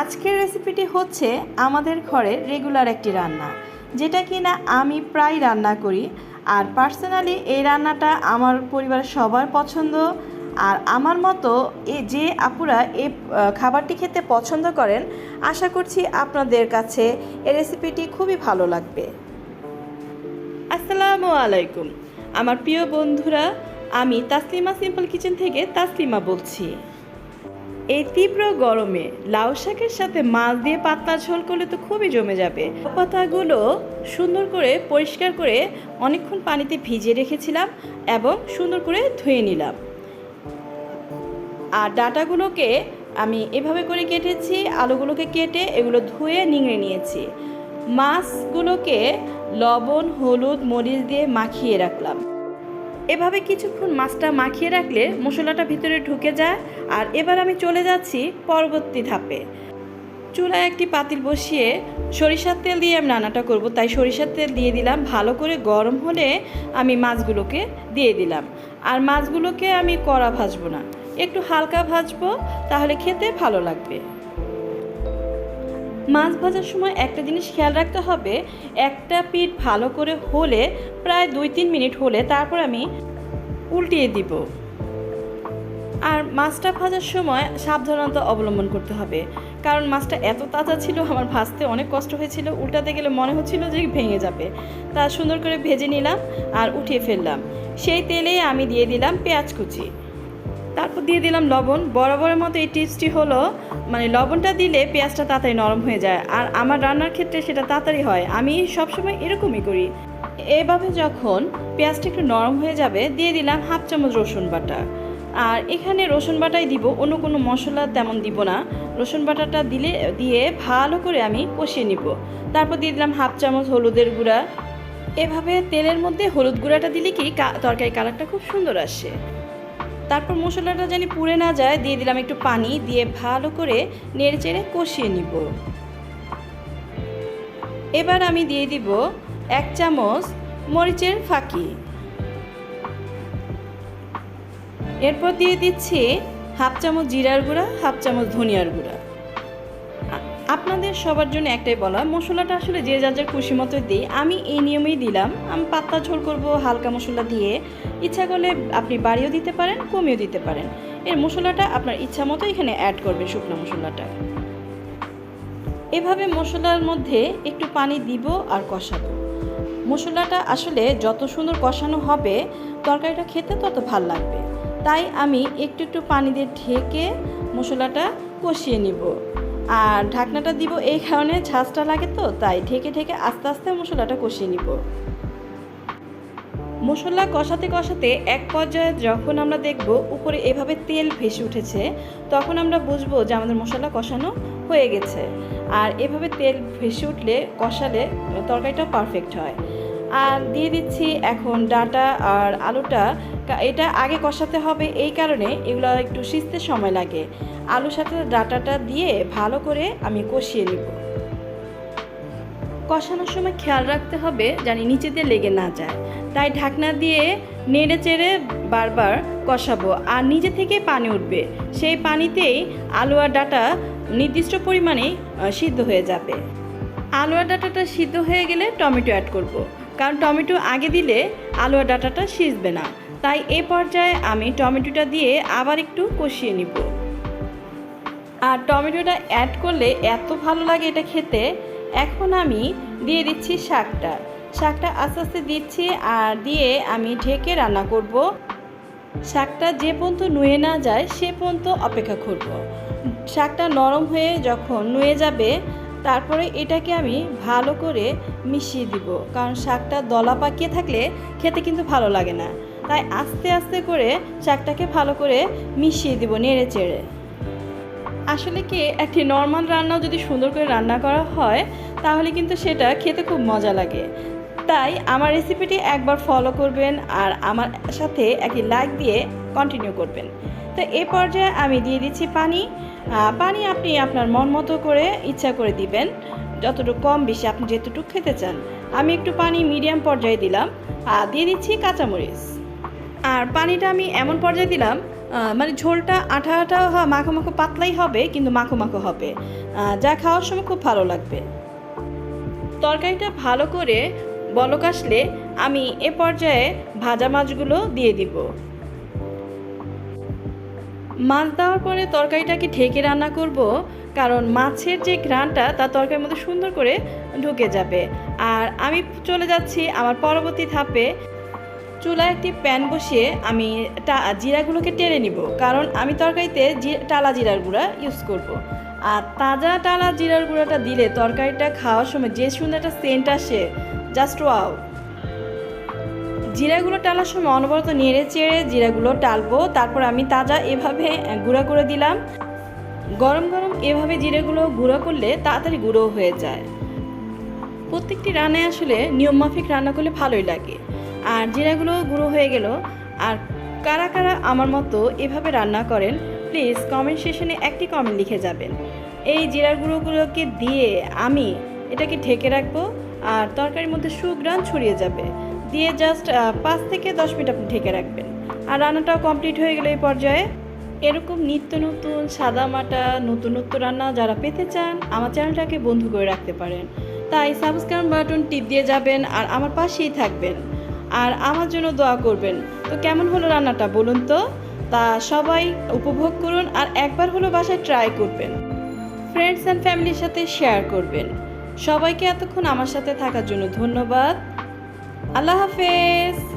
আজকের রেসিপিটি হচ্ছে আমাদের ঘরের রেগুলার একটি রান্না, যেটা কিনা আমি প্রায় রান্না করি। আর পার্সোনালি এই রান্নাটা আমার পরিবারের সবার পছন্দ। আর আমার মতো এ যে আপুরা এই খাবারটি খেতে পছন্দ করেন, আশা করছি আপনাদের কাছে এই রেসিপিটি খুবই ভালো লাগবে। আসসালামু আলাইকুম। আমার প্রিয় বন্ধুরা, আমি তাসলিমা সিম্পল কিচেন থেকে তাসলিমা বলছি। এই তীব্র গরমে লাউ শাকের সাথে মাছ দিয়ে পাতলা ঝোল করলে তো খুবই জমে যাবে। পাতাগুলো সুন্দর করে পরিষ্কার করে অনেকক্ষণ পানিতে ভিজিয়ে রেখেছিলাম এবং সুন্দর করে ধুয়ে নিলাম। আর ডাটাগুলোকে আমি এভাবে করে কেটেছি, আলুগুলোকে কেটে এগুলো ধুয়ে নিংড়ে নিয়েছি। মাছগুলোকে লবণ, হলুদ, মরিচ দিয়ে মাখিয়ে রাখলাম। এভাবে কিছুক্ষণ মাছটা মাখিয়ে রাখলে মশলাটা ভিতরে ঢুকে যায়, আর এবার আমি চলে যাচ্ছি পরবর্তী ধাপে। চুলায় একটি পাতিল বসিয়ে সরিষার তেল দিয়ে আমি রান্নাটা করব। তাই সরিষার তেল দিয়ে দিলাম। ভালো করে গরম হলে আমি মাছগুলোকে দিয়ে দিলাম। আর মাছগুলোকে আমি কড়া ভাজবো না। একটু হালকা ভাজবো, তাহলে খেতে ভালো লাগবে। মাছ ভাজার সময় একটা জিনিস খেয়াল রাখতে হবে, একটা পিঠ ভালো করে হলে প্রায় দুই তিন মিনিট হলে তারপর আমি উল্টিয়ে দিব। আর মাছটা ভাজার সময় সাবধানতা অবলম্বন করতে হবে, কারণ মাছটা এত তাজা ছিল, আমার ভাজতে অনেক কষ্ট হয়েছিল, উল্টাতে গেলে মনে হচ্ছিল যে ভেঙে যাবে। তা সুন্দর করে ভেজে নিলাম আর উঠিয়ে ফেললাম। সেই তেলেই আমি দিয়ে দিলাম পেঁয়াজ কুচি। তারপর দিয়ে দিলাম লবণ। বরাবরের মতো এই টিপসটি হলো মানে লবণটা দিলে পেঁয়াজটা তাড়াতাড়ি নরম হয়ে যায়। আর আমার রান্নার ক্ষেত্রে সেটা তাড়াতাড়ি হয়। আমি সবসময় এরকমই করি। এভাবে যখন পেঁয়াজটা একটু নরম হয়ে যাবে, দিয়ে দিলাম হাফ চামচ রসুন বাটা। আর এখানে রসুন বাটাই দিব, অন্য কোনো মশলা তেমন দিব না। রসুন বাটাটা দিলে, দিয়ে ভালো করে আমি কষিয়ে নিব। তারপর দিয়ে দিলাম হাফ চামচ হলুদের গুঁড়া। এভাবে তেলের মধ্যে হলুদ গুঁড়াটা দিলে কি, তরকারি কালারটা খুব সুন্দর আসে। তারপর মশলাটা জানি পুড়ে না যায়, দিয়ে দিলাম একটু পানি, দিয়ে ভালো করে নেড়ে চেড়ে কষিয়ে নিব। এবার আমি দিয়ে দিব এক চামচ মরিচের ফাঁকি। এরপর দিয়ে দিচ্ছি হাফ চামচ জিরার গুঁড়া, হাফ চামচ ধনিয়ার গুঁড়া। আপনাদের সবার জন্য একটাই বলা, মশলাটা আসলে যে যার যার খুশি মতো দিই। আমি এই নিয়মেই দিলাম। আমি পাত্তা ঝোল করব, হালকা মশলা দিয়ে। ইচ্ছা করলে আপনি বাড়িও দিতে পারেন কমিয়েও দিতে পারেন। এর মশলাটা আপনার ইচ্ছা মতো এখানে অ্যাড করবেন শুকনো মশলাটা। এভাবে মশলার মধ্যে একটু পানি দিব আর কষাবো। মশলাটা আসলে যত সুন্দর কষানো হবে, তরকারিটা খেতে তত ভালো লাগবে। তাই আমি একটু একটু পানি দিয়ে ঢেকে মশলাটা কষিয়ে নিব। আর ঢাকনাটা দিব এই কারণে ঝাঁজটা লাগে তো, তাই ঢেকে ঢেকে আস্তে আস্তে মশলাটা কষিয়ে নিব। মশলা কষাতে কষাতে এক পর্যায়ে যখন আমরা দেখব উপরে এভাবে তেল ভেসে উঠেছে, তখন আমরা বুঝব যে আমাদের মশলা কষানো হয়ে গেছে। আর এভাবে তেল ভেসে উঠলে, কষালে তরকারিটা পারফেক্ট হয়। আর দিয়ে দিচ্ছি এখন ডাটা আর আলুটা। এটা আগে কষাতে হবে এই কারণে এগুলো একটু সিজতে সময় লাগে। আলুর সাথে ডাটাটা দিয়ে ভালো করে আমি কষিয়ে নিব। কষানোর সময় খেয়াল রাখতে হবে জানি নিচেতে লেগে না যায়। তাই ঢাকনা দিয়ে নেড়ে চেড়ে বারবার কষাবো। আর নিজে থেকে পানি উঠবে। সেই পানিতেই আলু আর ডাটা নির্দিষ্ট পরিমাণে সিদ্ধ হয়ে যাবে। আলু আর ডাটাটা সিদ্ধ হয়ে গেলে টমেটো অ্যাড করব। কারণ টমেটো আগে দিলে আলু আর ডাটাটা সিজবে না। তাই এই পর্যায়ে আমি টমেটোটা দিয়ে আবার একটু কষিয়ে নিব। আর টমেটোটা অ্যাড করলে এত ভালো লাগে এটা খেতে, এখন আমি দিয়ে দিচ্ছি শাকটা। শাকটা আস্তে আস্তে দিচ্ছি আর দিয়ে আমি ঢেকে রান্না করব। শাকটা যে পর্যন্ত নুয়ে না যায় সে পর্যন্ত অপেক্ষা করব। শাকটা নরম হয়ে যখন নুয়ে যাবে, তারপরে এটাকে আমি ভালো করে মিশিয়ে দিব। কারণ শাকটা দলা পাকিয়ে থাকলে খেতে কিন্তু ভালো লাগে না। তাই আস্তে আস্তে করে শাকটাকে ভালো করে মিশিয়ে দিব নেড়ে চেড়ে। আসলে কি, একটি নর্মাল রান্নাও যদি সুন্দর করে রান্না করা হয়, তাহলে কিন্তু সেটা খেতে খুব মজা লাগে। তাই আমার রেসিপিটি একবার ফলো করবেন আর আমার সাথে একটি লাইক দিয়ে কন্টিনিউ করবেন। তো এই পর্যায়ে আমি দিয়ে দিচ্ছি পানি। পানি আপনি আপনার মন মতো করে ইচ্ছা করে দিবেন। যতটুকু কম বেশি আপনি যেতটুকু খেতে চান। আমি একটু পানি মিডিয়াম পর্যায়ে দিলাম। আর দিয়ে দিচ্ছি কাঁচামরিচ। আর পানিটা আমি এমন পর্যায়ে দিলাম মানে ঝোলটা আঠা আঠা মাখো মাখো পাতলাই হবে, কিন্তু মাখো মাখো হবে। যা খাওয়ার সময় খুব ভালো লাগবে। তরকারিটা ভালো করে বলক আসলে আমি এ পর্যায়ে ভাজা মাছগুলো দিয়ে দিব। মাছ দেওয়ার পরে তরকারিটাকে ঢেকে রান্না করব? কারণ মাছের যে ঘ্রাণটা, তা তরকারির মধ্যে সুন্দর করে ঢুকে যাবে। আর আমি চলে যাচ্ছি আমার পরবর্তী ধাপে। চুলায় একটি প্যান বসিয়ে আমি জিরাগুলোকে টেনে নিব। কারণ আমি তরকারিতে টালা জিরার গুঁড়া ইউজ করব। আর তাজা টালা জিরার গুঁড়াটা দিলে তরকারিটা খাওয়ার সময় যে সুন্দর একটা সেন্ট আসে জাস্ট ওয়াও জিরাগুলো টালার সময় অনবরত নেড়ে চেড়ে জিরাগুলো টালবো। তারপর আমি তাজা এভাবে গুঁড়া করে দিলাম। গরম গরম এভাবে জিরেগুলো গুঁড়ো করলে তাড়াতাড়ি গুঁড়ো হয়ে যায়। প্রত্যেকটি রান্নায় আসলে নিয়মমাফিক রান্না করলে ভালোই লাগে। আর জিরাগুলো গুঁড়ো হয়ে গেল। আর কারা কারা আমার মতো এভাবে রান্না করেন, প্লিজ কমেন্ট সেশনে একটি কমেন্ট লিখে যাবেন। এই জিরার গুঁড়োগুলোকে দিয়ে আমি এটাকে ঢেকে রাখব। আর তরকারির মধ্যে সুগ্রান ছড়িয়ে যাবে। দিয়ে জাস্ট পাঁচ থেকে দশ মিনিট আপনি ঢেকে রাখবেন। আর রান্নাটাও কমপ্লিট হয়ে গেলে এই পর্যায়ে। এরকম নিত্য নতুন সাদা মাটা নতুন নতুন রান্না যারা পেতে চান, আমার চ্যানেলটাকে বন্ধু করে রাখতে পারেন। তাই সাবস্ক্রাইব বাটন টিপ দিয়ে যাবেন আর আমার পাশেই থাকবেন। আর আমার জন্য দোয়া করবেন। তো কেমন হলো রান্নাটা বলুন তো? তা সবাই উপভোগ করুন আর একবার হলো বাসায় ট্রাই করবেন। ফ্রেন্ডস অ্যান্ড ফ্যামিলির সাথে শেয়ার করবেন। সবাইকে এতক্ষণ আমার সাথে থাকার জন্য ধন্যবাদ। আল্লাহ হাফেজ।